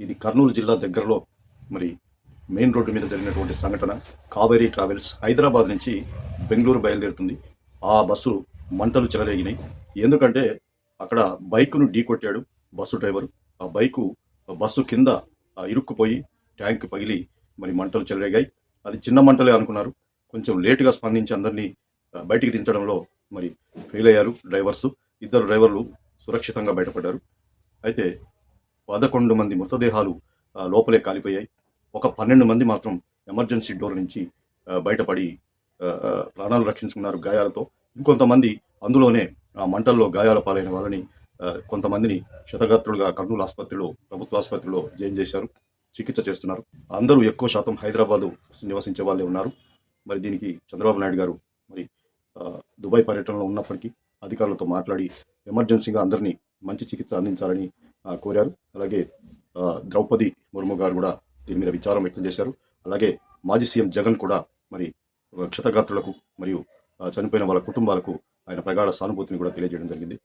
ఇది కర్నూలు జిల్లా దగ్గరలో మరి మెయిన్ రోడ్డు మీద జరిగినటువంటి సంఘటన. కావేరీ ట్రావెల్స్ హైదరాబాద్ నుంచి బెంగళూరు బయలుదేరుతుంది. ఆ బస్సు మంటలు చెలరేగినాయి. ఎందుకంటే అక్కడ బైకును ఢీకొట్టాడు బస్సు డ్రైవరు. ఆ బైకు బస్సు కింద ఆ, ఇరుక్కుపోయి ట్యాంక్ పగిలి మరి మంటలు చెలరేగాయి. అది చిన్న మంటలే అనుకున్నారు. కొంచెం లేటుగా స్పందించి అందరినీ బయటికి దించడంలో మరి ఫెయిల్ అయ్యారు డ్రైవర్స్. ఇద్దరు డ్రైవర్లు సురక్షితంగా బయటపడ్డారు. అయితే పదకొండు మంది మృతదేహాలు లోపలే కాలిపోయాయి. ఒక పన్నెండు మంది మాత్రం ఎమర్జెన్సీ డోర్ నుంచి బయటపడి ప్రాణాలు రక్షించుకున్నారు గాయాలతో. ఇంకొంతమంది అందులోనే ఆ మంటల్లో గాయాల పాలైన వాళ్ళని కొంతమందిని క్షతగాత్రులుగా కర్నూలు ఆసుపత్రిలో ప్రభుత్వ ఆసుపత్రిలో జాయిన్ చేశారు చికిత్స చేస్తున్నారు. అందరూ ఎక్కువ శాతం హైదరాబాదు నివసించే వాళ్ళే ఉన్నారు. మరి దీనికి చంద్రబాబు నాయుడు గారు మరి దుబాయ్ పర్యటనలో ఉన్నప్పటికీ అధికారులతో మాట్లాడి ఎమర్జెన్సీగా అందరినీ మంచి చికిత్స అందించాలని కోరారు. అలాగే ద్రౌపది ముర్ము గారు కూడా దీని మీద విచారం వ్యక్తం చేశారు. అలాగే మాజీ సీఎం జగన్ కూడా మరి క్షతగాత్రులకు మరియు చనిపోయిన వాళ్ళ కుటుంబాలకు ఆయన ప్రగాఢ సానుభూతిని కూడా తెలియజేయడం జరిగింది.